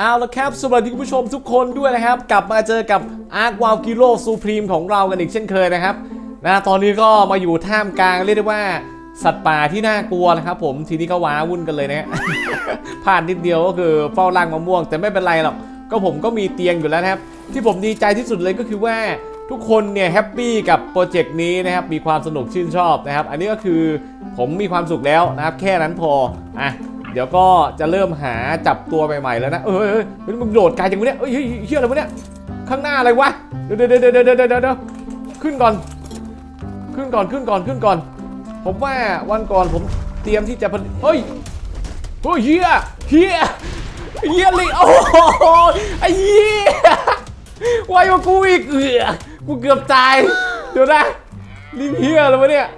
เอาละครับ สวัสดีคุณผู้ชมทุกคนด้วยนะครับ กลับมาเจอกับอาร์ควากิโลซูพรีมของเรากันอีกเช่นเคยนะครับนะตอนนี้ก็มาอยู่ท่ามกลางเรียกได้ว่าสัตว์ป่าที่น่ากลัวนะครับผมทีนี้ก็ว้าวุ่นกันเลยนะฮะพลาดนิดเดียวก็คือเฝ้าร่างมะม่วง แต่ไม่เป็นไรหรอก ก็ผมก็มีเตียงอยู่แล้วนะครับ ที่ผมดีใจที่สุดเลยก็คือว่าทุกคนเนี่ยแฮปปี้กับโปรเจกต์นี้นะครับ มีความสนุกชื่นชอบนะครับ อันนี้ก็คือผมมีความสุขแล้วนะครับ แค่นั้นพออะ เดี๋ยวก็จะเริ่มหาจับตัวใหม่ๆแล้วนะ เออเออเฮ้ยมันโดดไกลจังวะเนี่ยเอ้ยเฮ้ยเฮียอะไรวะเนี่ย ข้างหน้าอะไรวะ เดี๋ยวเดี๋ยวเดี๋ยวเดี๋ยวเดี๋ยวเดขึ้นก่อน ขึ้นก่อน ขึ้นก่อน ขึ้นก่อน ผมว่าวันก่อนผมเตรียมที่จะเฮ้ย เฮ้ยเฮียเฮียเฮียเลยโอ้โหไอ้เฮียไวกว่ากูอีกเอือกูเกือบตาย เดี๋ยวนะลิงเฮียอะไรวะเนี่ย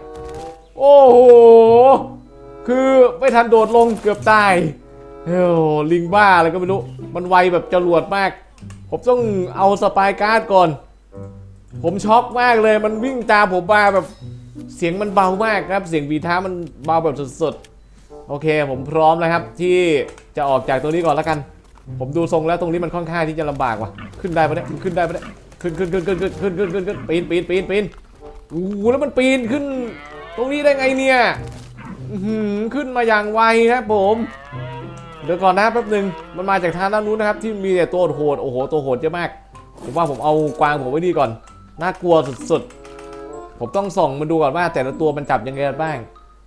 โอ้โห คือไม่ทันโดดลงเกือบตายโอ้ลิงบ้าอะไรก็ไม่รู้ มันไวแบบจรวดมาก ผมต้องเอาสปายการ์ดก่อน ผมช็อกมากเลย มันวิ่งตามผมมาแบบเสียงมันเบามากครับ เสียงบีท้ามันเบาแบบสุดๆ โอเค ผมพร้อมแล้วครับ ที่จะออกจากตรงนี้ก่อนแล้วกัน ผมดูทรงแล้วตรงนี้มันค่อนข้างที่จะลำบากว่ะ ขึ้นได้ปะเนี่ยมันขึ้นได้ปะเนี่ยขึ้นขึ้นขึ้นขึ้นขึ้นขึ้นขึ้นขึ้นขึ้นปีนปีนปีนปีนโอ้โหแล้วมันปีนขึ้น ตรงนี้ได้ไงเนี่ย ขึ้นมาอย่างไวครับผม เดี๋ยวก่อนนะแป๊บหนึ่งมันมาจากทางด้านนู้นนะครับ ที่มีแต่ตัวโหด โอ้โห ตัวโหดเยอะมาก ผมว่าผมเอากวางผมไว้ดีก่อน น่ากลัวสุดๆ ผมต้องส่องมาดูก่อนว่า แต่ละตัวมันจับยังไงบ้าง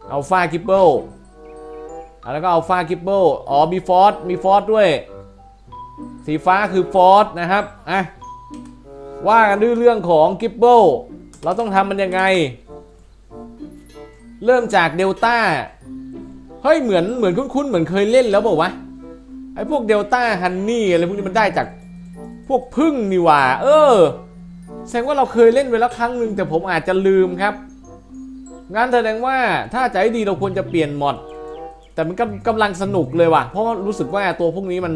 เอัลฟาคิปเปิลแล้วก็เอัลฟาคิปเปิลอ๋อ มีฟอสมีฟอสด้วย สีฟ้าคือฟอสนะครับ อะ ว่ากันด้วยเรื่องของกิปเปิลเราต้องทำมันยังไง เริ่มจากเดลต้าเฮ้ยเหมือนเหมือนคุ้นๆเหมือนเคยเล่นแล้วบอกว่าไอ้พวกเดลต้าฮันนี่อะไรพวกนี้มันได้จากพวกพึ่งนี่ว่า เออ แสดงว่าเราเคยเล่นไปแล้วครั้งหนึ่งแต่ผมอาจจะลืมครับงั้นแสดงว่าถ้าจะให้ดีเราควรจะเปลี่ยนมอดแต่มันกำกำลังสนุกเลยว่ะ เพราะรู้สึกว่าตัวพวกนี้มัน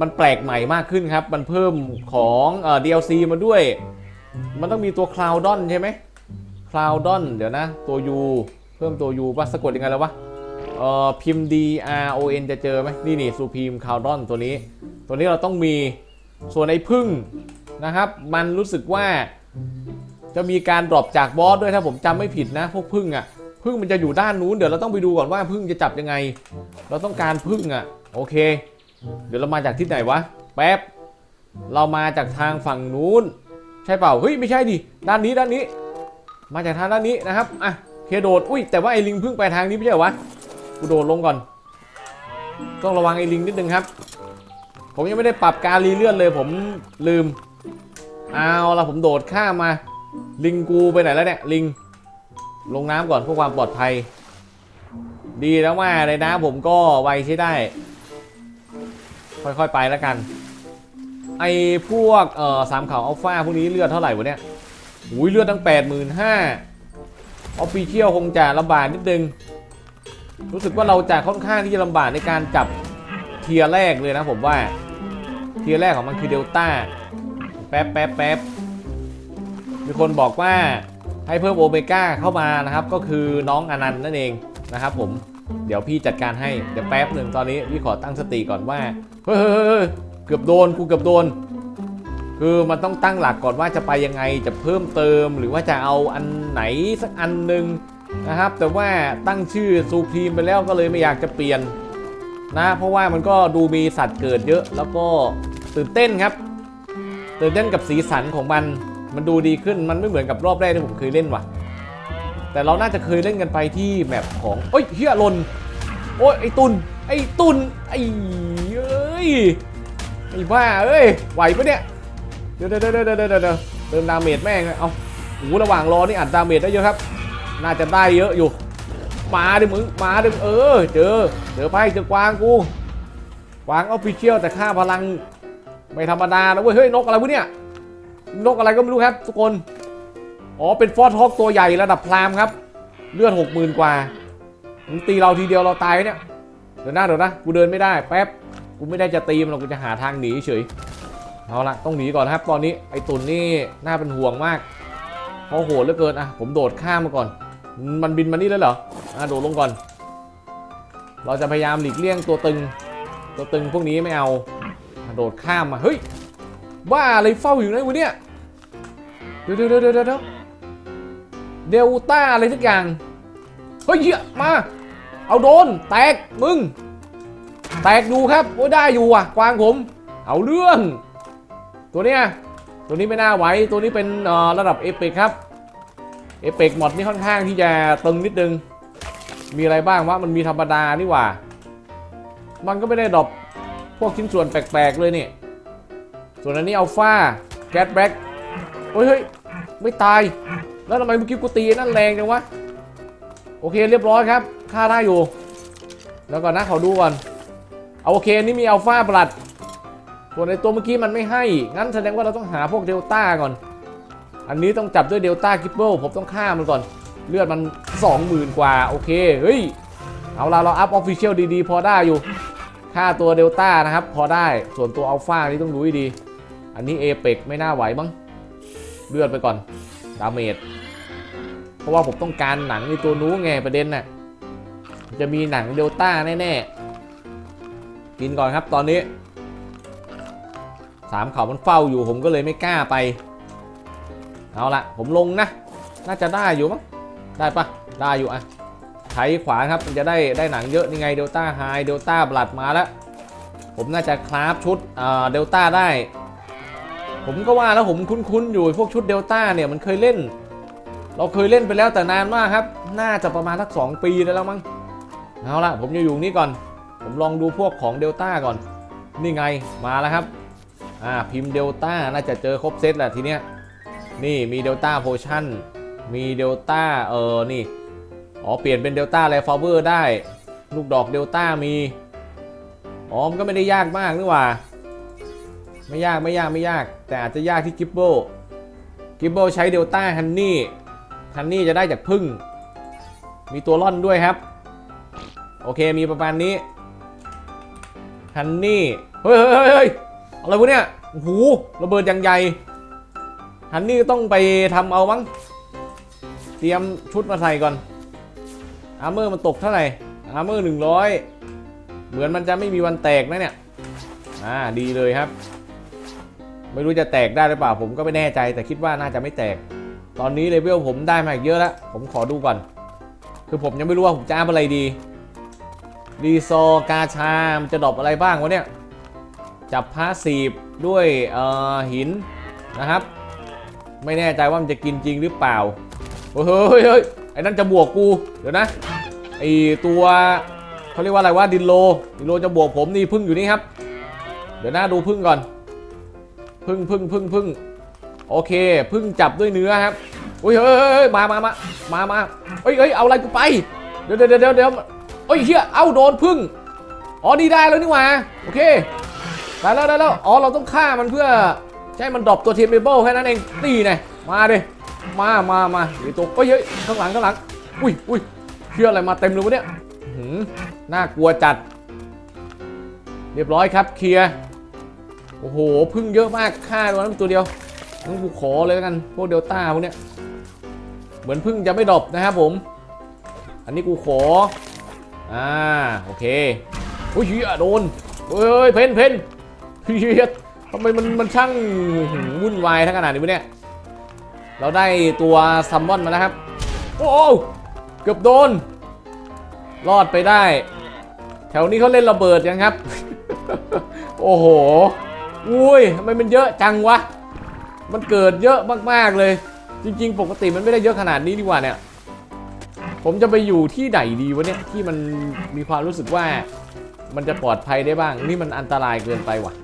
มันแปลกใหม่มากขึ้นครับ มันเพิ่มของเอ่อ DLC มาด้วย มันต้องมีตัวคลาวดอนใช่ไหม คลาวดอนเดี๋ยวนะ ตัว U เพิ่มตัว U ป่ะสะกดยังไงแล้ววะเอ่อพิมพ์ D R O N จะเจอไหมนี่นี่ซูพีมคลาวดอนตัวนี้ ตัวนี้เราต้องมีส่วนไอ้พึ่งนะครับ มันรู้สึกว่า จะมีการดรอปจากบอสด้วยถ้าผมจำไม่ผิดนะ พวกพึ่งอะ่ะพึ่งมันจะอยู่ด้านนู้นเดี๋ยวเราต้องไปดูก่อนว่าพึ่งจะจับยังไง เราต้องการพึ่งอะ่ะโอเค เดี๋ยวเรามาจากที่ไหนวะแป๊บเรามาจากทางฝั่งนู้น ใช่เปล่าเฮ้ยไม่ใช่ดิด้านนี้ด้านนี้ มาจากทางด้านนี้นะครับอะเคโดดอุ้ยแต่ว่าไอ้ลิงเพิ่งไปทางนี้ไม่ใช่เหรอวะกูโดดลงก่อน ต้องระวังไอ้ลิงนิดนึงครับ ผมยังไม่ได้ปรับการรีเลื่อนเลยผมลืมเอาละผมโดดข้ามมา ลิงกูไปไหนแล้วเนี่ยลิง ลงน้ำก่อนเพื่อความปลอดภัย ดีแล้วว่าเลยนะผมก็ไวใช้ได้ ค่อยๆไปแล้วกัน ไอ้พวกเอ่อสามเขาอัลฟาพวกนี้เลือดเท่าไหร่วะเนี่ย อุ้ยเลือดตั้งแปดหมื่นห้าออฟฟิเชียลคงจะลำบากนิดนึง รู้สึกว่าเราจะค่อนข้างที่จะลำบากในการจับเทียร์แรกเลยนะผมว่า เทียร์แรกของมันคือเดลต้า แป๊บแป๊บแป๊บมีคนบอกว่าให้เพิ่มโอเมก้าเข้ามานะครับ ก็คือน้องอนันต์นั่นเองนะครับผม เดี๋ยวพี่จัดการให้ เดี๋ยวแป๊บหนึ่งตอนนี้พี่ขอตั้งสติก่อนว่า เฮ้ยเกือบโดน กูเกือบโดน คือมันต้องตั้งหลักก่อนว่าจะไปยังไงจะเพิ่มเติม หรือว่าจะเอาอันไหนสักอันหนึ่งนะครับ แต่ว่าตั้งชื่อซูพรีมไปแล้วก็เลยไม่อยากจะเปลี่ยนนะเพราะว่ามันก็ดูมีสัตว์เกิดเยอะ แล้วก็ตื่นเต้นครับตื่นเต้นกับสีสันของมัน มันดูดีขึ้นมันไม่เหมือนกับรอบแรกที่ผมเคยเล่นว่ะ แต่เราน่าจะเคยเล่นกันไปที่แมปของเอ้ยเฮียลนโอ้ยไอตุนไอตุนไอเอ้ยไอบ้าเอ้ยไหวปะเนี่ย เดี๋ยวเดี๋ยวเดี๋ยวเดี๋ยวเดี๋ยวเติมดาเมจแม่งเลยเอาโอ้โหระหว่างรอนี่อัดดาเมจได้เยอะครับ น่าจะได้เยอะอยู่ มาดิมึง มาดิเออ เจอ เจอไพ่เจอกวางกู กวางออฟฟิเชียลแต่ค่าพลัง ไม่ธรรมดานะเว้ย เฮ้ยนกอะไรวะเนี่ย นกอะไรก็ไม่รู้ครับ ทุกคน อ๋อเป็นฟอสฮอกตัวใหญ่ระดับพรามครับ เลือดหกหมื่นกว่ามึงตีเราทีเดียวเราตายเนี่ย เดี๋ยวนะเดี๋ยวนะ กูเดินไม่ได้แป๊บ กูไม่ได้จะตีมันหรอกกูจะหาทางหนีเฉย เอาละต้องหนีก่อนนะครับ ตอนนี้ไอ้ตุนนี่น่าเป็นห่วงมากเพราะโหดเหลือเกินอะผมโดดข้ามมาก่อน มันบินมานี่แล้วเหรออะโดดลงก่อน เราจะพยายามหลีกเลี่ยงตัวตึง ตัวตึงพวกนี้ไม่เอาโดดข้ามมาเฮ้ยบ้าอะไรเฝ้าอยู่ไหนวะเนี่ยเดี๋ยวเดี๋ยวเดี๋ยวเดี๋ยวเดี๋ยวเดลต้าอะไรสักอย่างเฮ้ยเหี้ยมา เอาโดนแตกมึง แตกอยู่ครับโอ้ได้อยู่อะกวางผม เอาเรื่อง ตัวเนี้ยตัวนี้ไม่น่าไหวตัวนี้เป็นระดับเอเปกครับเอเปกหมดนี่ค่อนข้างที่จะตึงนิดนึง มีอะไรบ้างวะมันมีธรรมดานี่หว่า มันก็ไม่ได้ดรอปพวกชิ้นส่วนแปลกๆเลยนี่ส่วนอันนี้อัลฟาแก๊สแบ็กเฮ้ยเฮ้ยไม่ตาย แล้วทำไมเมื่อกี้กูตีนั่นแรงจังวะ โอเคเรียบร้อยครับฆ่าได้อยู่ แล้วก่อนนะขอดูก่อน เอาโอเคนี่มีอัลฟาบลัด ส่วนในตัวเมื่อกี้มันไม่ให้ งั้นแสดงว่าเราต้องหาพวกเดลต้าก่อน อันนี้ต้องจับด้วยเดลต้ากิปเปิลผมต้องฆ่ามันก่อน เลือดมัน 20,000 กว่า โอเค เฮ้ย เอาละเราอัพออฟฟิเชียลดีๆ พอได้อยู่ค่าตัวเดลต้านะครับ พอได้ ส่วนตัวอัลฟานี่ต้องรู้ดี อันนี้เอเปกไม่น่าไหวมั้ง เลือดไปก่อน ดาเมจ เพราะว่าผมต้องการหนังในตัวนู้ไงประเด็นน่ะ จะมีหนังเดลต้าแน่ๆ กินก่อนครับตอนนี้ สามเขามันเฝ้าอยู่ผมก็เลยไม่กล้าไป เอาละผมลงนะ น่าจะได้อยู่มั้งได้ปะได้อยู่อะใช้ขวาครับมันจะได้ได้หนังเยอะนี่ไงเดลต้าไฮเดลต้าบลัดมาแล้ว ผมน่าจะคราฟชุดเดลต้าได้ ผมก็ว่าแล้วผมคุ้นๆอยู่พวกชุดเดลต้าเนี่ยมันเคยเล่น เราเคยเล่นไปแล้วแต่นานมากครับ น่าจะประมาณสักสองปีได้แล้วมั้งเอาละผมจะอยู่นี่ก่อน ผมลองดูพวกของเดลต้าก่อน นี่ไงมาแล้วครับ อ่าพิมพ์เดลต้าน่าจะเจอครบเซตแหละทีเนี้ยนี่มีเดลต้าโพชั่นมีเดลต้าเออนี่อ๋อเปลี่ยนเป็นเดลต้าแลฟาเวอร์ได้ ลูกดอกเดลต้ามีอ๋อมันก็ไม่ได้ยากมากนี่หว่า ไม่ยากไม่ยากไม่ยาก แต่อาจจะยากที่กิบเบิลกิบเบิลใช้เดลต้าฮันนี่ฮันนี่จะได้จากพึ่ง มีตัวล่อนด้วยครับ โอเคมีประมาณนี้ฮันนี่เฮ้ยเฮ้ยเฮ้ย อะไรวะเนี่ยโอ้โหระเบิดอย่างใหญ่ฮันนี่ต้องไปทำเอามั้ง เตรียมชุดมาใส่ก่อน อาร์เมอร์มันตกเท่าไหร่ อาร์เมอร์หนึ่งร้อยเหมือนมันจะไม่มีวันแตกนะเนี่ย อ่าดีเลยครับ ไม่รู้จะแตกได้หรือเปล่า ผมก็ไม่แน่ใจ แต่คิดว่าน่าจะไม่แตก ตอนนี้เลเวลผมได้มาอีกเยอะแล้ว ผมขอดูก่อน คือผมยังไม่รู้ว่าผมจะอัพอะไรดี รีซอกาชามจะดรอปอะไรบ้างวะเนี่ย จับพาสซีฟด้วยหินนะครับ ไม่แน่ใจว่ามันจะกินจริงหรือเปล่าเฮ้ยเฮ้ยยไอ้นั่นจะบวกกูเดี๋ยวนะไอตัวเขาเรียกว่าอะไรว่าดินโลดินโลจะบวกผมนี่พึ่งอยู่นี่ครับ เดี๋ยวนะดูพึ่งก่อน พึ่งพึ่งพึ่งพึ่งโอเค พึ่งจับด้วยเนื้อครับอุ้ยเฮ้ยเฮ้ยเฮ้ยมามามามามาเฮ้ยเฮ้ยเอาอะไรกูไปเดี๋ยวเดี๋ยวเดี๋ยวเดี๋ยวเฮ้ยเฮียเอาโดนพึ่งอ๋อดีได้แล้วนี่หว่าโอเค ได้แล้วได้แล้วอ๋อเราต้องฆ่ามันเพื่อใช้มันดรอปตัวเทมเบิลแค่นั้นเองนี่ไงมาดิมามามาเดี๋ยตัวเฮ้ยเฮ้ยข้างหลังข้างหลังอุ้ยอุ้ยเชื่ออะไรมาเต็มเลยวะเนี่ยหืมน่ากลัวจัด เรียบร้อยครับเคลียร์โอ้โหพึ่งเยอะมากฆ่าตัวนั้นตัวเดียวต้องกูขอเลยกันพวกเดลต้าพวกเนี้ยเหมือนพึ่งจะไม่ดรอปนะครับผม อันนี้กูขออ่าโอเคโอ้ยเฮียโดนเฮ้ยเพนเพน เฮียทำไมมันมันช่างวุ่นวายทั้งขนาดนี้วะเนี่ย เราได้ตัวซัมมอนมาแล้วครับ โอ้โหเกือบโดน รอดไปได้ แถวนี้เขาเล่นระเบิดยังครับ โอ้โห อุ้ยทำไมมันเยอะจังวะ มันเกิดเยอะมากๆเลย จริง ๆ ปกติมันไม่ได้เยอะขนาดนี้ดีกว่าเนี่ย ผมจะไปอยู่ที่ไหนดีวะเนี่ยที่มันมีความรู้สึกว่ามันจะปลอดภัยได้บ้าง นี่มันอันตรายเกินไปว่ะ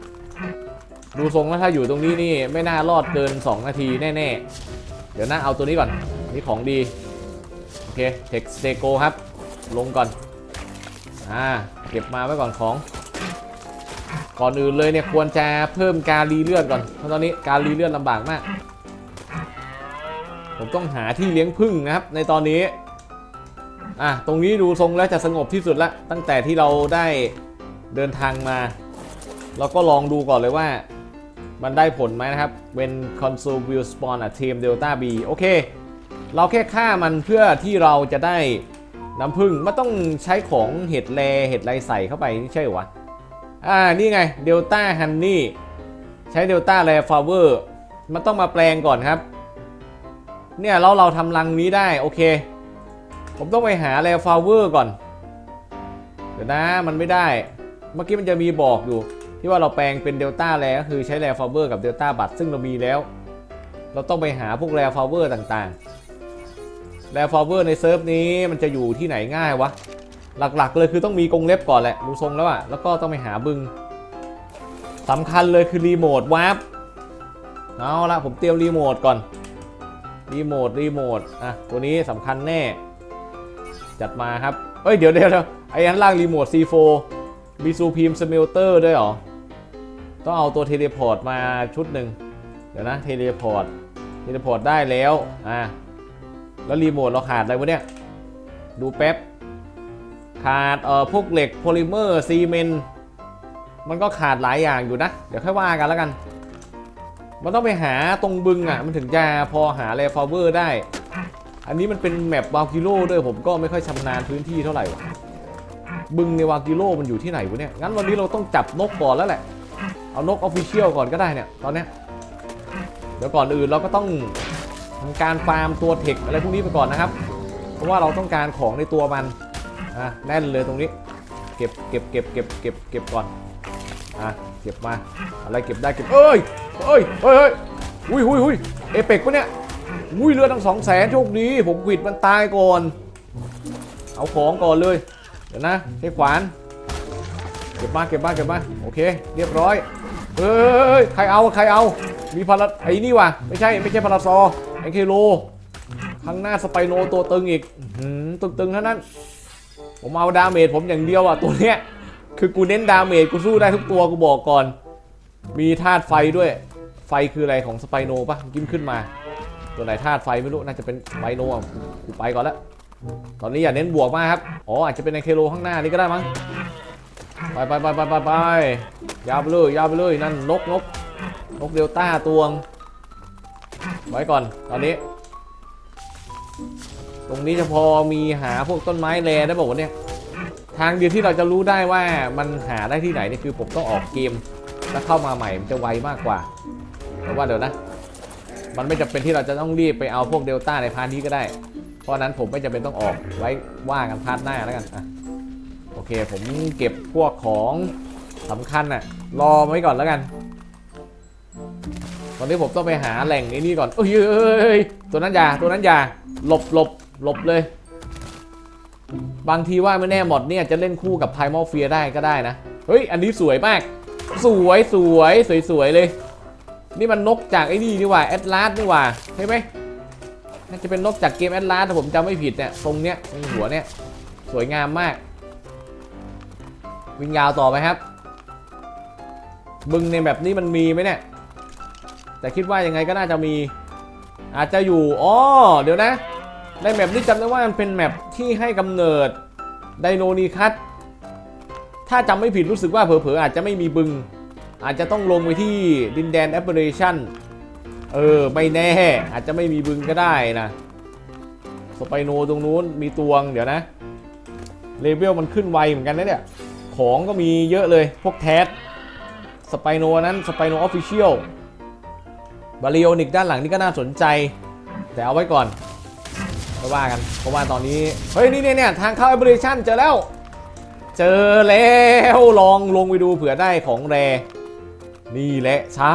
ดูทรงแล้วถ้าอยู่ตรงนี้นี่ไม่น่ารอดเกิน 2 นาทีแน่ๆ เดี๋ยวนะเอาตัวนี้ก่อน นี่ของดี โอเคเทคสเตโกครับ ลงก่อน อ่า เก็บมาไว้ก่อนของ ก่อนอื่นเลยเนี่ยควรจะเพิ่มการรีเลือดก่อน เพราะตอนนี้การรีเลือดลำบากมาก ผมต้องหาที่เลี้ยงพึ่งนะครับ ในตอนนี้ อะตรงนี้ดูทรงแล้วจะสงบที่สุดละ ตั้งแต่ที่เราได้เดินทางมา เราก็ลองดูก่อนเลยว่ามันได้ผลไหมนะครับ when console will spawn a team delta b โอเค เราแค่ฆ่ามันเพื่อที่เราจะได้น้ำผึ้งไม่ต้องใช้ของเห็ดแลเห็ดไรใส่เข้าไปนี่ใช่หรอวะ อ่า นี่ไงเดลต้าฮันนี่ใช้เดลต้าแรฟลาเวอร์มันต้องมาแปลงก่อนครับ เนี่ยเราเราทำรังนี้ได้โอเค ผมต้องไปหาแรฟลาเวอร์ก่อน เดี๋ยวนะมันไม่ได้ เมื่อกี้มันจะมีบอกอยู่ ที่ว่าเราแปลงเป็นเดลต้าแรก็คือใช้แรฟลาเวอร์กับเดลต้าบัตซึ่งเรามีแล้ว เราต้องไปหาพวกแรฟลาเวอร์ต่างๆแรฟลาเวอร์ในเซิร์ฟนี้มันจะอยู่ที่ไหนง่ายวะ หลักๆ เลยคือต้องมีกรงเล็บก่อนแหละดูทรงแล้วอะแล้วก็ต้องไปหาบึงสำคัญเลยคือรีโมทวาร์ปเอาละผมเตรียมรีโมทก่อนรีโมทรีโมทอะตัวนี้สำคัญแน่ จัดมาครับ เอ้ย เดี๋ยวเดี๋ยวไอ้อันล่างรีโมท C4 มีซูพีมสเมลเตอร์ด้วยหรอ ต้องเอาตัวเทเลพอร์ตมาชุดหนึ่งเดี๋ยวนะเทเลพอร์ตเทเลพอร์ตได้แล้วอะแล้วรีโมทเราขาดอะไรวะเนี่ย ดูแป๊บ ขาดเอ่อพวกเหล็กโพลิเมอร์ซีเมนต์มันก็ขาดหลายอย่างอยู่นะ เดี๋ยวค่อยว่ากันแล้วกัน มันต้องไปหาตรงบึงอะ มันถึงจะพอหาแรฟาวเวอร์ได้ อันนี้มันเป็นแมปวากิโลด้วยผมก็ไม่ค่อยชำนาญพื้นที่เท่าไหร่วะบึงในวากิโลมันอยู่ที่ไหนวะเนี่ย งั้นวันนี้เราต้องจับนกก่อนแล้วแหละ เอานกออฟฟิเชียลก่อนก็ได้เนี่ย ตอนเนี้ยเดี๋ยวก่อนอื่นเราก็ต้องทำการฟาร์มตัวเทคอะไรพวกนี้ไปก่อนนะครับ เพราะว่าเราต้องการของในตัวมันอะแน่นเลยตรงนี้ เก็บเก็บเก็บเก็บเก็บเก็บก่อนอะเก็บมาอะไรเก็บได้เก็บเอ้ยเอ้ยเอ้ยเอ้ยอุ้ยอุ้ยอุ้ยเอเปกปะเนี่ยอุ้ยเรือทั้งสองแสนโชคดี ผมกิดมันตายก่อน เอาของก่อนเลย เดี๋ยวนะใช้ขวาน เก็บมาเก็บมาเก็บมาโอเค เรียบร้อย เฮ้ยใครเอาใครเอา มีพาราไอ้นี่ว่ะไม่ใช่ไม่ใช่พาราซอไอเคโลข้างหน้าสไปโนตัวตึงอีกอื้อหือตึงๆเท่านั้น ผมเอาดาเมจผมอย่างเดียวอะตัวเนี้ยคือกูเน้นดาเมจกูสู้ได้ทุกตัวกูบอกก่อน มีธาตุไฟด้วย ไฟคืออะไรของสไปโนปะกินขึ้นมา ตัวไหนธาตุไฟไม่รู้น่าจะเป็นสไปโนอะกูไปก่อนล้วตอนนี้อย่าเน้นบวกมากครับ อ๋ออาจจะเป็นไอเคโลข้างหน้านี่ก็ได้มั้ง ไปไปไปไปไปไปยาวไปเลยยาวไปเลยนั่นนกนกนกเดลต้าตวง ไว้ก่อนตอนนี้ ตรงนี้จะพอมีหาพวกต้นไม้แรได้บอกว่าเนี่ย ทางเดียวที่เราจะรู้ได้ว่ามันหาได้ที่ไหนนี่คือผมต้องออกเกม แล้วเข้ามาใหม่มันจะไวมากกว่าแต่ว่าเดี๋ยวนะ มันไม่จำเป็นที่เราจะต้องรีบไปเอาพวกเดลต้าในพาร์ทนี้ก็ได้ เพราะนั้นผมไม่จำเป็นต้องออกไว้ว่ากันพาร์ทหน้าแล้วกันอะ เคผมเก็บพวกของสำคัญน่ะรอไว้ก่อนแล้วกัน ตอนนี้ผมต้องไปหาแหล่งไอ้นี่ก่อนเอ้ยเอ้ยตัวนั้นอย่าตัวนั้นอย่าหลบหลบหลบเลย บางทีว่าไม่แน่หมดเนี่ยจะเล่นคู่กับไพมอลเฟียได้ก็ได้นะ เฮ้ย อันนี้สวยมาก สวยสวยสวยสวยเลย นี่มันนกจากไอ้นี่นี่ว่าแอตลาสนี่ว่าใช่ไหมน่าจะเป็นนกจากเกมแอตลาสถ้าผมจำไม่ผิดเนี่ย ตรงเนี้ยตรงหัวเนี่ย สวยงามมาก วิ่งยาวต่อไหมครับ บึงในแบบนี้มันมีไหมเนี่ย แต่คิดว่ายังไงก็น่าจะมี อาจจะอยู่อ๋อเดี๋ยวนะ ในแมปนี้จำได้ว่ามันเป็นแมปที่ให้กำเนิดไดโนนีคัตถ้าจำไม่ผิดรู้สึกว่าเผลอๆอาจจะไม่มีบึง อาจจะต้องลงไปที่ดินแดนแอปเปอเรชั่นเออ ไม่แน่ อาจจะไม่มีบึงก็ได้นะสไปโนตรงนู้นมีตวงเดี๋ยวนะ เลเวลมันขึ้นไวเหมือนกันนะเนี่ย ของก็มีเยอะเลย พวกแทสสไปโนนั้นสไปโนออฟฟิเชียลบาริโอนิกด้านหลังนี่ก็น่าสนใจ แต่เอาไว้ก่อนไม่ว่ากัน เพราะว่าตอนนี้ เฮ้ย นี่เนี่ยเนี่ยทางเข้า a อ b เ r ชั่นเจอแล้ว เจอแล้วลองลงไปดูเผื่อได้ของแร นี่แหละ ใช่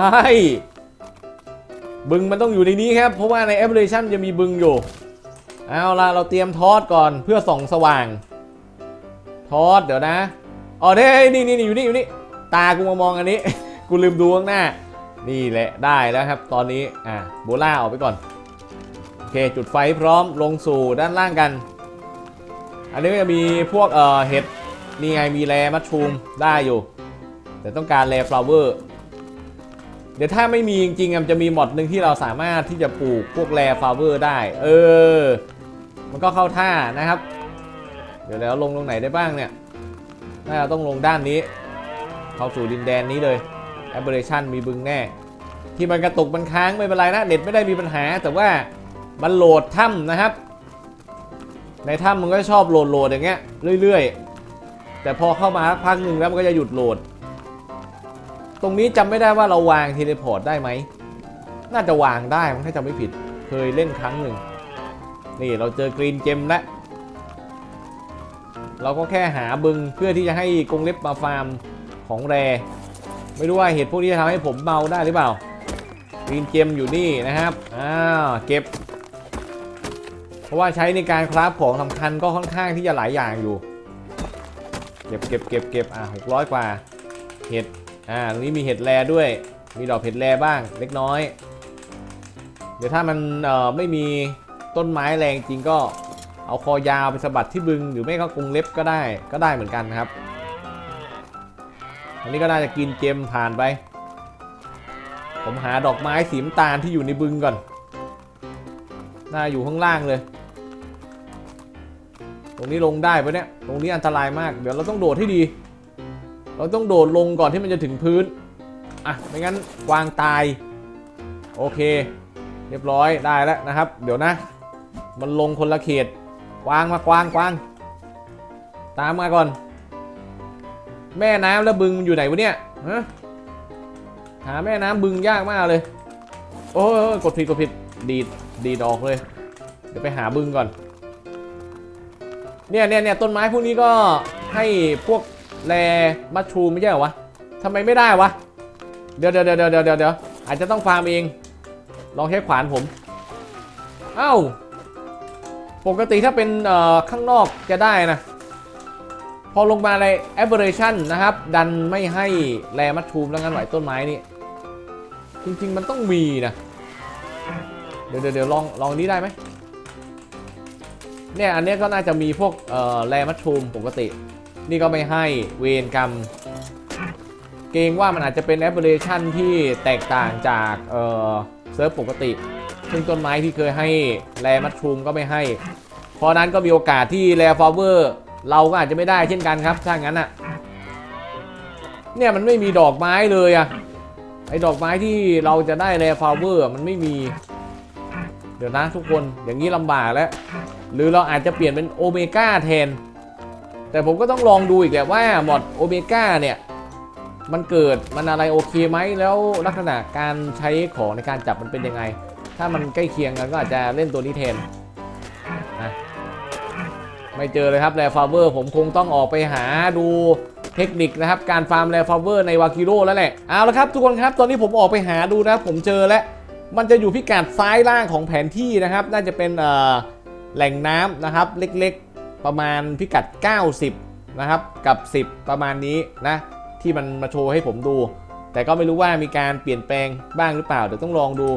บึงมันต้องอยู่ในนี้ครับ เพราะว่าใน a อ b เ r ชั่นจะมีบึงอยู่ เอาละเราเตรียมทอดก่อนเพื่อส่องสว่าง ทอดเดี๋ยวนะ อ๋อเด้นี่นี่นี่อยู่นี่อยู่นี่ตากูมามองอันนี้ กูลืมดูข้างหน้า นี่แหละได้แล้วครับ ตอนนี้อะโบล่าออกไปก่อนโอเคจุดไฟพร้อมลงสู่ด้านล่างกัน อันนี้ก็จะมีพวกเอ่อเห็ดนี่ไงมีแรมัชชูมได้อยู่ แต่ต้องการแรฟลาเวอร์เดี๋ยวถ้าไม่มีจริงๆอะมันจะมีมอดหนึ่งที่เราสามารถที่จะปลูกพวกแรฟลาเวอร์ได้ เออ มันก็เข้าท่านะครับ เดี๋ยวแล้วลงตรงไหนได้บ้างเนี่ย น่าจะต้องลงด้านนี้ เข้าสู่ดินแดนนี้เลยแอปเบรชันมีบึงแน่ ที่มันกระตุกมันค้างไม่เป็นไรนะเน็ตไม่ได้มีปัญหา แต่ว่ามันโหลดถ้ำนะครับ ในถ้ำมันก็ชอบโหลดโหลดอย่างเงี้ยเรื่อยๆ แต่พอเข้ามาพักหนึ่งแล้วมันก็จะหยุดโหลด ตรงนี้จำไม่ได้ว่าเราวางเทเลพอร์ตได้ไหมน่าจะวางได้มั้งถ้าจำไม่ผิดเคยเล่นครั้งหนึ่งนี่เราเจอกรีนเจมแล้ว เราก็แค่หาบึงเพื่อที่จะให้กรงเล็บมาฟาร์มของแร ไม่รู้ว่าเหตุพวกนี้จะทำให้ผมเมาได้หรือเปล่ากรีนเจมอยู่นี่นะครับอ้าวเก็บ เพราะว่าใช้ในการคราฟของสำคัญก็ค่อนข้างที่จะหลายอย่างอยู่ เก็บเก็บเก็บเก็บอะหกร้อยกว่าเห็ดอ่าตรงนี้มีเห็ดแรด้วย มีดอกเห็ดแรบ้างเล็กน้อย เดี๋ยวถ้ามันเอ่อไม่มีต้นไม้แรงจริงก็ เอาคอยาวไปสะบัดที่บึง หรือไม่ก็กรงเล็บก็ได้ก็ได้เหมือนกันครับ อันนี้ก็น่าจะกินเจมผ่านไป ผมหาดอกไม้สีน้ำตาลที่อยู่ในบึงก่อน น่าอยู่ข้างล่างเลย ตรงนี้ลงได้ปะเนี่ย ตรงนี้อันตรายมาก เดี๋ยวเราต้องโดดให้ดี เราต้องโดดลงก่อนที่มันจะถึงพื้น อะ ไม่งั้นกวางตาย โอเค เรียบร้อยได้แล้วนะครับ เดี๋ยวนะมันลงคนละเขต วางมากวางกวาง ตามมาก่อน แม่น้ำแล้วบึงมันอยู่ไหนวะเนี่ยฮะหาแม่น้ำบึงยากมากเลย โอ้ยกดผิดกดผิดดีดดีดออกเลย เดี๋ยวไปหาบึงก่อน เนี่ยเนี่ยเนี่ยต้นไม้พวกนี้ก็ให้พวกแรมัชชูไม่ใช่เหรอวะทำไมไม่ได้วะ เดี๋ยวเดี๋ยวเดี๋ยวเดี๋ยวเดี๋ยวเดี๋ยวอาจจะต้องฟาร์มเอง ลองใช้ขวานผม เอ้า ปกติถ้าเป็นข้างนอกจะได้นะ พอลงมาใน aberration นะครับ ดันไม่ให้แรมัดทูมแล้วงั้นไหวต้นไม้นี่จริง ๆ มันต้องมีนะ เดี๋ยวเดี๋ยวลองลองนี้ได้ไหมเนี่ยอันนี้ก็น่าจะมีพวกแรมัดทูมปกติ นี่ก็ไม่ให้เวรกรรม เกรงว่ามันอาจจะเป็น aberration ที่แตกต่างจากเซิร์ฟปกติ ซึ่งต้นไม้ที่เคยให้แรมัดทูมก็ไม่ให้ เพราะนั้นก็มีโอกาสที่แรฟลเวอร์เราก็อาจจะไม่ได้เช่นกันครับถ้างั้นอะเนี่ยมันไม่มีดอกไม้เลยอะไอ้ดอกไม้ที่เราจะได้แรฟลเวอร์มันไม่มี เดี๋ยวนะทุกคนอย่างนี้ลำบากแล้ว หรือเราอาจจะเปลี่ยนเป็นโอเมก้าแทน แต่ผมก็ต้องลองดูอีกแหละว่าหมดโอเมก้าเนี่ยมันเกิดมันอะไรโอเคไหมแล้วลักษณะการใช้ของในการจับมันเป็นยังไง ถ้ามันใกล้เคียงกันก็อาจจะเล่นตัวนี้แทนนะไม่เจอเลยครับแรฟาเวอร์ผมคงต้องออกไปหาดูเทคนิคนะครับ การฟาร์มแรฟาเวอร์ในวากิโร่แล้วแหละเอาละครับทุกคนครับตอนนี้ผมออกไปหาดูนะครับผมเจอแล้ว มันจะอยู่พิกัดซ้ายล่างของแผนที่นะครับ น่าจะเป็นเอ่อแหล่งน้ำนะครับ เล็กๆประมาณพิกัด 90 นะครับ กับ 10 ประมาณนี้นะ ที่มันมาโชว์ให้ผมดู แต่ก็ไม่รู้ว่ามีการเปลี่ยนแปลงบ้างหรือเปล่าเดี๋ยวต้องลองดู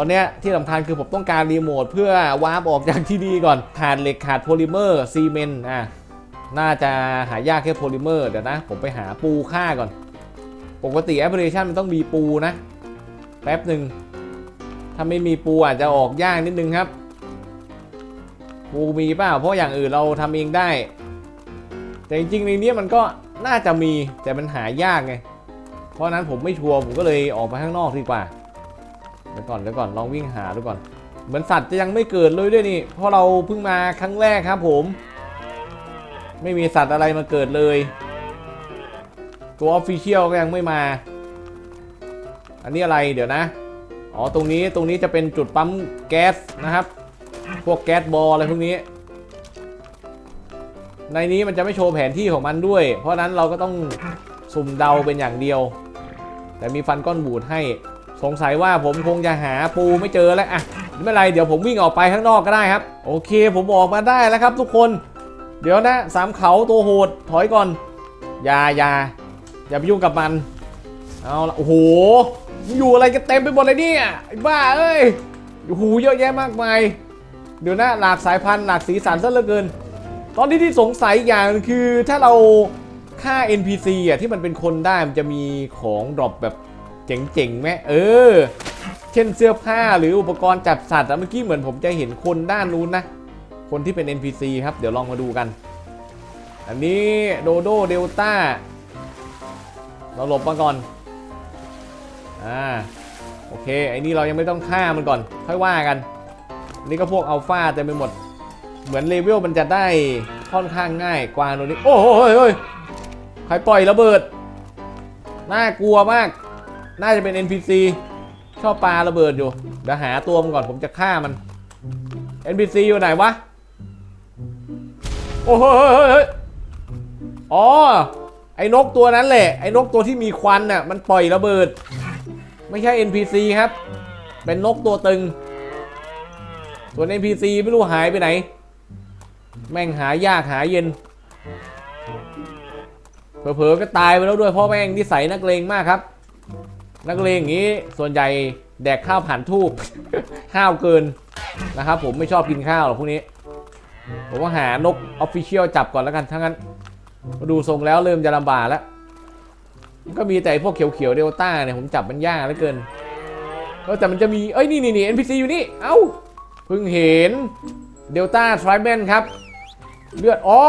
ตอนนี้ที่สำคัญคือผมต้องการรีโมทเพื่อวาร์ปออกจากที่นี่ก่อนขาดเหล็กขาดโพลิเมอร์ซีเมนต์อะน่าจะหายากแค่โพลิเมอร์เดี๋ยวนะ ผมไปหาปูค่าก่อน ปกติแอปพลิเคชันมันต้องมีปูนะ แป๊บหนึ่งถ้าไม่มีปูอาจจะออกยากนิดนึงครับ ปูมีเปล่าเพราะอย่างอื่นเราทำเองได้ แต่จริงๆในนี้มันก็น่าจะมีแต่มันหายากไง เพราะนั้นผมไม่ชัวร์ผมก็เลยออกไปข้างนอกดีกว่า เดี๋ยวก่อนเดี๋ยวก่อนลองวิ่งหาดูก่อน เหมือนสัตว์จะยังไม่เกิดเลยด้วยนี่เพราะเราเพิ่งมาครั้งแรกครับผม ไม่มีสัตว์อะไรมาเกิดเลย ตัวออฟฟิเชียลก็ยังไม่มา อันนี้อะไรเดี๋ยวนะอ๋อตรงนี้ตรงนี้จะเป็นจุดปั๊มแก๊สนะครับ พวกแก๊สบอลอะไรพวกนี้ ในนี้มันจะไม่โชว์แผนที่ของมันด้วย เพราะนั้นเราก็ต้องสุ่มเดาเป็นอย่างเดียว แต่มีฟันก้อนบูดให้ สงสัยว่าผมคงจะหาปูไม่เจอแล้วอะไม่เป็นไรเดี๋ยวผมวิ่งออกไปข้างนอกก็ได้ครับ โอเคผมออกมาได้แล้วครับทุกคน เดี๋ยวนะสามเขาตัวโหดถอยก่อนอย่าอย่าอย่าไปยุ่งกับมันเอาละโอ้โหอยู่อะไรกันเต็มไปหมดเลยเนี่ยไอ้บ้าเอ้ยโอ้โหเยอะแยะมากมายเดี๋ยวนะหลากสายพันธุ์หลากสีสันซะเหลือเกิน ตอนนี้ที่สงสัยอย่างหนึ่งคือถ้าเราฆ่า NPC อะที่มันเป็นคนได้มันจะมีของดรอปแบบ เจ๋งๆไหมเออ เช่นเสื้อผ้าหรืออุปกรณ์จับสัตว์อะเมื่อกี้เหมือนผมจะเห็นคนด้านนู้นนะ คนที่เป็น NPC ครับ เดี๋ยวลองมาดูกัน อันนี้โดโดเดลต้าเราหลบมาก่อน อ่า โอเค ไอ้นี่เรายังไม่ต้องฆ่ามันก่อน ค่อยว่ากัน นี่ก็พวกอัลฟาเต็มไปหมด เหมือนเลเวลมันจะได้ค่อนข้างง่ายกว่าโนนี้ โอ้โหเฮ้ยใครปล่อยระเบิด น่ากลัวมาก น่าจะเป็น NPC ชอบปลาระเบิดอยู่เดี๋ยวหาตัวมันก่อนผมจะฆ่ามัน NPC อยู่ไหนวะ โอ้โหอ๋อ ไอ้นกตัวนั้นแหละ ไอ้นกตัวที่มีควันน่ะ มันปล่อยระเบิด ไม่ใช่ NPC ครับ เป็นนกตัวตึง ส่วน NPC ไม่รู้หายไปไหน แม่งหายากหาเย็น เผลอๆก็ตายไปแล้วด้วยเพราะแม่งนิสัยนักเลงมากครับ นักเลงอย่างนี้ส่วนใหญ่แดกข้าวผ่านทูบห้าวเกินนะครับผมไม่ชอบกินข้าวหรอกพวกนี้ ผมว่าหานกออฟฟิเชียลจับก่อนแล้วกันทั้างั้นมาดูทรงแล้วเริ่มจะลำบากแล้ว ก็มีแต่พวกเขียวๆเดลต้าเนี่ยผมจับมันยากเหลือเกินก็แต่มันจะมีเอ้ยนี่นี่นี่ NPC อยู่นี่ เอ้าเพิ่งเห็นเดลต้าทริแมนครับ เลือดอ๋อ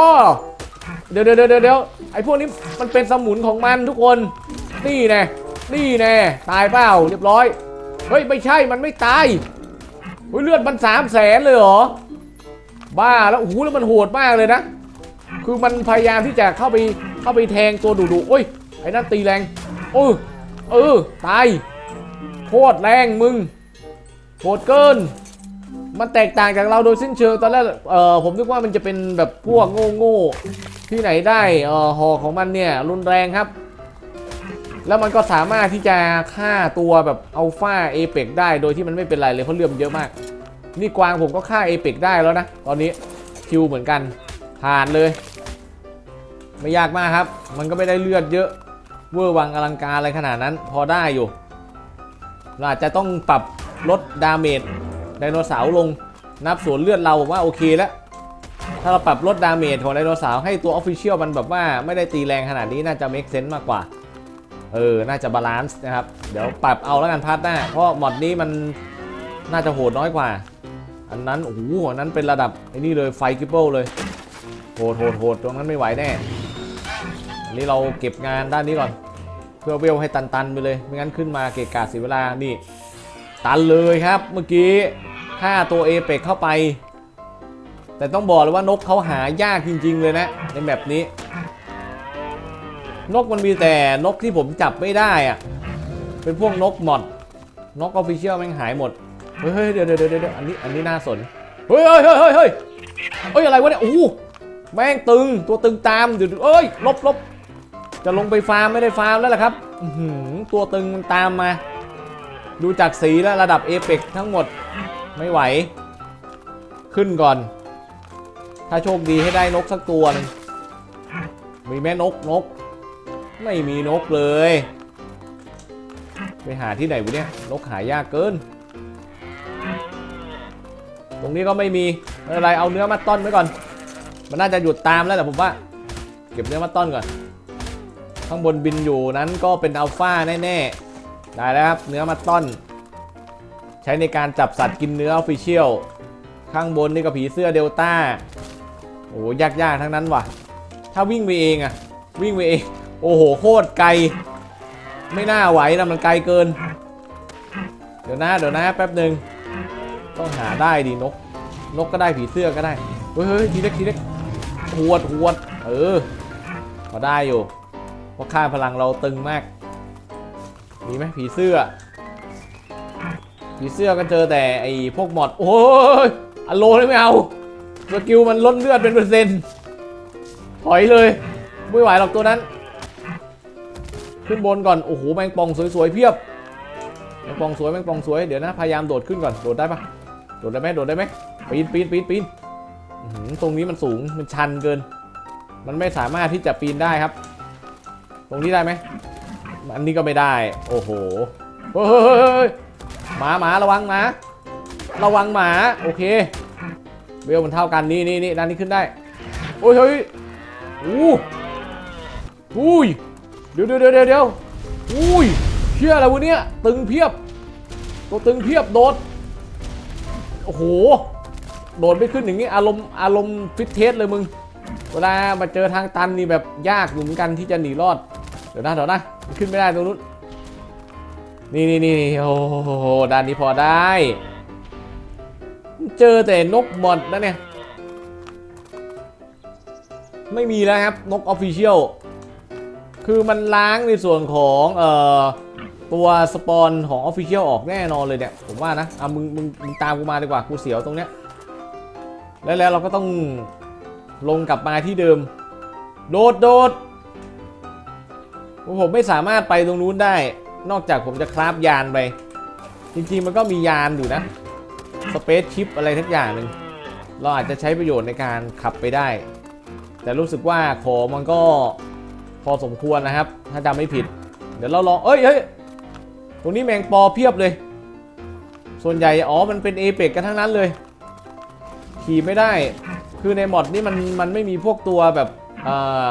เดี๋ยวเดี๋ยวเดี๋ยวเดี๋ยวไอพวกนี้มันเป็นสมุนของมันทุกคน นี่แน่ นี่แน่ตายเปล่าเรียบร้อย เฮ้ย ไม่ใช่มันไม่ตายเฮ้ยเลือดมันสามแสนเลยเหรอ บ้าแล้วโอ้โหแล้วมันโหดมากเลยนะ คือมันพยายามที่จะเข้าไปเข้าไปแทงตัวดุดุโอ้ยไอ้นั่นตีแรงเออเออตายโคตรแรงมึงโหดเกิน มันแตกต่างจากเราโดยสิ้นเชิงตอนแรกเออผมนึกว่ามันจะเป็นแบบพวกโง่ๆที่ไหนได้เออหอของมันเนี่ยรุนแรงครับ แล้วมันก็สามารถที่จะฆ่าตัวแบบอัลฟาเอเปกได้โดยที่มันไม่เป็นไรเลยเพราะเลื่อมเยอะมาก นี่กวางผมก็ฆ่าเอเปกได้แล้วนะ ตอนนี้คิวเหมือนกันผ่านเลย ไม่ยากมากครับ มันก็ไม่ได้เลือดเยอะเวอร์วังอลังการอะไรขนาดนั้น พอได้อยู่เราอาจจะต้องปรับลดดาเมจไดโนเสาร์ลงนับส่วนเลือดเราผมว่าโอเคแล้ว ถ้าเราปรับลดดาเมจของไดโนเสาร์ให้ตัวออฟฟิเชียลมันแบบว่าไม่ได้ตีแรงขนาดนี้น่าจะ make sense มากกว่า เออ น่าจะบาลานซ์นะครับ เดี๋ยวปรับเอาแล้วกันพาร์ทหน้า เพราะมอดนี้มันน่าจะโหดน้อยกว่า อันนั้น โอ้โห อันนั้นเป็นระดับไอ้นี่เลยไฟกิปเปิลเลย โหดโหดโหดตรงนั้นไม่ไหวแน่ อันนี้เราเก็บงานด้านนี้ก่อน เพื่อเวลให้ตันๆไปเลย ไม่งั้นขึ้นมาเกะกะเสียเวลา นี่ ตันเลยครับ เมื่อกี้ฆ่าตัวเอเปกเข้าไป แต่ต้องบอกเลยว่านกเขาหายากจริง ๆ เลยนะในแบบนี้ นกมันมีแต่นกที่ผมจับไม่ได้อะเป็นพวกนกหมดนกออฟฟิเชียลแม่งหายหมด เฮ้ยเดี๋ยวเดี๋ยวเดี๋ยวอันนี้อันนี้น่าสน เฮ้ยเฮ้ยเฮ้ยเฮ้ยเฮ้ยเฮ้ยอะไรวะเนี่ยโอ้แม่งตึงตัวตึงตามเดี๋ยวเอ้ยลบลบจะลงไปฟาร์มไม่ได้ฟาร์มแล้วล่ะครับหืตัวตึงมันตามมา ดูจากสีแล้วระดับเอเปกทั้งหมดไม่ไหว ขึ้นก่อน ถ้าโชคดีให้ได้นกสักตัวนึงมีแม่นกนก ไม่มีนกเลย ไปหาที่ไหนวะเนี่ย นกหายากเกิน ตรงนี้ก็ไม่มีไม่เป็นไรเอาเนื้อมาต้อนไว้ก่อน มันน่าจะหยุดตามแล้วแหละผมว่า เก็บเนื้อมาต้อนก่อน ข้างบนบินอยู่นั้นก็เป็นอัลฟาแน่ๆ ได้แล้วครับ เนื้อมาต้อน ใช้ในการจับสัตว์กินเนื้อออฟฟิเชียล ข้างบนนี่ก็ผีเสื้อเดลต้า โอ้ยากๆ ทั้งนั้นว่ะ ถ้าวิ่งไปเองอะวิ่งไปเอง โอ้โหโคตรไกล ไม่น่าไหวนะมันไกลเกิน เดี๋ยวนะเดี๋ยวนะแป๊บหนึ่งต้องหาได้ดินก นกก็ได้ผีเสื้อก็ได้เฮ้ยเฮ้ยทีเล็กทีเล็กหวดหวด เออพอได้อยู่เพราะค่าพลังเราตึงมาก มีไหมผีเสื้อ ผีเสื้อก็เจอแต่ไอ้พวกหมอด โอ้ยอโลเลยไม่เอาสกิลมันลดเลือดเป็นเปอร์เซ็นต์ถอยเลย ไม่ไหวหรอกตัวนั้น ขึ้นบนก่อน โอ้โห แมงป่องสวยๆเพียบ แมงป่องสวยแมงป่องสวย เดี๋ยวนะ พยายามโดดขึ้นก่อน โดดได้ปะโดดได้ไหมโดดได้ไหมปีนปีนปีนปีนตรงนี้มันสูง มันชันเกิน มันไม่สามารถที่จะปีนได้ครับ ตรงนี้ได้ไหม อันนี้ก็ไม่ได้ โอ้โหเฮ้ยเฮ้ยเฮ้ยหมาหมาระวังหมา ระวังหมา โอเค เวลมันเท่ากัน นี่นี่นี่ด้านนี้ขึ้นได้ โอ้ยเฮ้ยอู้อุ้ย ดี๋ยวเดี๋ยวเดี๋ยวเดี๋ยวเดี๋ยวอุ้ยเชื่ออะไรวะเนี่ยตึงเพียบ ตัวตึงเพียบโดด โอ้โห โดดไม่ขึ้นอย่างนี้อารมณ์อารมณ์ฟิตเทสเลยมึง เวลามาเจอทางตันนี่แบบยากอยู่เหมือนกันที่จะหนีรอด เดี๋ยวนะเดี๋ยวนะขึ้นไม่ได้ตรงนู้น นี่นี่นี่โอ้โหด้านนี้พอได้ เจอแต่นกหมดนะเนี่ย ไม่มีแล้วครับนกออฟฟิเชียล คือมันล้างในส่วนของเอ่อตัวสปอนของ Official ออกแน่นอนเลยเนี่ย ผมว่านะอะมึงมึงมึงตามกูมาดีกว่ากูเสียวตรงเนี้ยแล้วแล้วเราก็ต้องลงกลับมาที่เดิม โดดโดดผมไม่สามารถไปตรงนู้นได้ นอกจากผมจะคราฟยานไป จริงๆมันก็มียานอยู่นะสเปซชิปอะไรทักอย่างหนึ่งเราอาจจะใช้ประโยชน์ในการขับไปได้ แต่รู้สึกว่าขอมันก็ พอสมควรนะครับ ถ้าจำไม่ผิด เดี๋ยวเราลอง เอ้ยเฮ้ยตรงนี้แมงปอเพียบเลย ส่วนใหญ่ อ๋อ มันเป็นเอเปกกันทั้งนั้นเลย ขี่ไม่ได้ คือในมอดนี่มันมันไม่มีพวกตัวแบบอ่า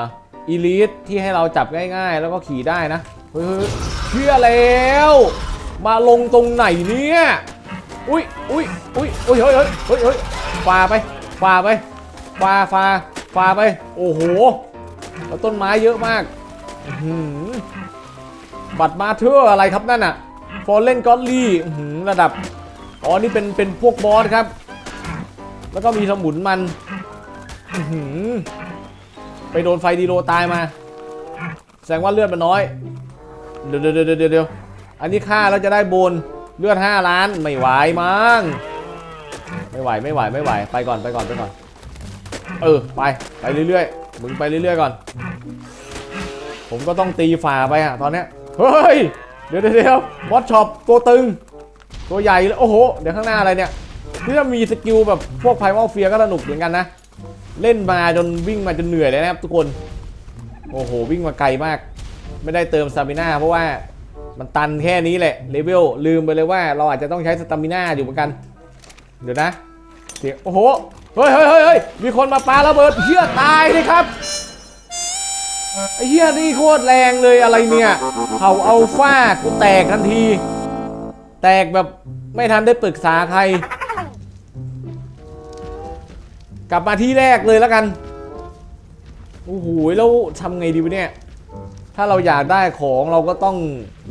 อีลิทที่ให้เราจับง่าย ๆ แล้วก็ขี่ได้นะ เฮ้ยเฮ้ยเชื่อแล้ว มาลงตรงไหนเนี่ย อุ้ยอุ้ยอุ้ยอุ้ยเฮ้ยเฮ้ยเฮ้ยเฮ้ยฝ่าไปฝ่าไปฝ่าฝ่าฝ่าไป โอ้โห แล้วต้นไม้เยอะมากบัตรมาเธอร์อะไรครับนั่นอะฟอร์เรนกอตลี่ระดับ อ๋อ นี่เป็นเป็นพวกบอสครับ แล้วก็มีสมุนมัน ไปโดนไฟดีโรตายมา แสดงว่าเลือดมันน้อย เดี๋ยวเดี๋ยวเดี๋ยวเดี๋ยวอันนี้ฆ่าแล้วจะได้โบนเลือด 5 ล้าน ไม่ไหวมั้ง ไม่ไหวไม่ไหวไม่ไหว ไปก่อนไปก่อนไปก่อน เออ ไป ไปเรื่อยๆ มึงไปเรื่อยๆก่อน ผมก็ต้องตีฝ่าไปอะตอนเนี้ย เฮ้ย เดี๋ยวเดี๋ยวเดี๋ยวมอสช็อปตัวตึง ตัวใหญ่เลยโอ้โห เดี๋ยวข้างหน้าอะไรเนี่ยที่ถ้ามีสกิลแบบพวกไพวอลเฟียก็สนุกเหมือนกันนะ เล่นมาจนวิ่งมาจนเหนื่อยเลยนะครับทุกคน โอ้โห วิ่งมาไกลมาก ไม่ได้เติมสตามิน่าเพราะว่ามันตันแค่นี้แหละเลเวลลืมไปเลยว่าเราอาจจะต้องใช้สตามิน่าอยู่เหมือนกัน เดี๋ยวนะ เสียงโอ้โห เฮ้ยเฮ้ยเฮ้ยเฮ้ยมีคนมาปาระเบิดเฮียตายเลยครับไอ้เฮียนี่โคตรแรงเลยอะไรเนี่ยเผาเอัลฟากูแตกทันที แตกแบบไม่ทันได้ปรึกษาใคร กลับมาที่แรกเลยแล้วกัน โอ้โหแล้วทำไงดีวะเนี่ย ถ้าเราอยากได้ของเราก็ต้อง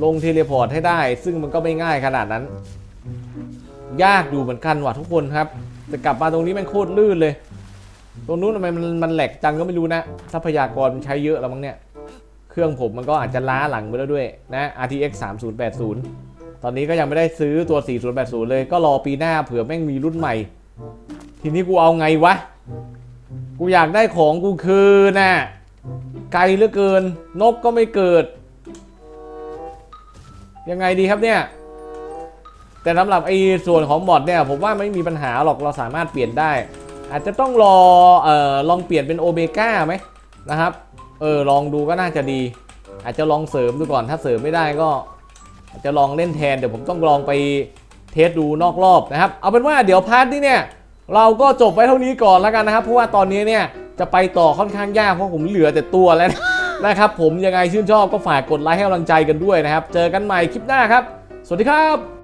ลงเทเลพอร์ตให้ได้ ซึ่งมันก็ไม่ง่ายขนาดนั้น ยากอยู่เหมือนกันว่ะทุกคนครับ แต่กลับมาตรงนี้มันโคตรลื่นเลย ตรงนู้นทำไมมันมันแหลกจังก็ไม่รู้นะ ทรัพยากรมันใช้เยอะแล้วมั้งเนี่ย เครื่องผมมันก็อาจจะล้าหลังไปแล้วด้วยนะ RTX 3080 ตอนนี้ก็ยังไม่ได้ซื้อตัว 4080 เลยก็รอปีหน้าเผื่อแม่งมีรุ่นใหม่ ทีนี้กูเอาไงวะ กูอยากได้ของกูคืนน่ะ ไกลเหลือเกิน นกก็ไม่เกิด ยังไงดีครับเนี่ย แต่สำหรับไอ้ส่วนของบอทเนี่ยผมว่าไม่มีปัญหาหรอกเราสามารถเปลี่ยนได้ อาจจะต้องรอเอ่อลองเปลี่ยนเป็นโอเมก้าไหมนะครับเออลองดูก็น่าจะดี อาจจะลองเสริมดูก่อนถ้าเสริมไม่ได้ก็ อาจจะลองเล่นแทนเดี๋ยวผมต้องลองไปเทสดูนอกรอบนะครับ เอาเป็นว่าเดี๋ยวพาร์ทนี้เนี่ยเราก็จบไว้เท่านี้ก่อนแล้วกันนะครับ เพราะว่าตอนนี้เนี่ยจะไปต่อค่อนข้างยากเพราะผมเหลือแต่ตัวแล้วนะนะครับผมยังไงชื่นชอบก็ฝากกดไลค์ให้กำลังใจกันด้วยนะครับ เจอกันใหม่คลิปหน้าครับ สวัสดีครับ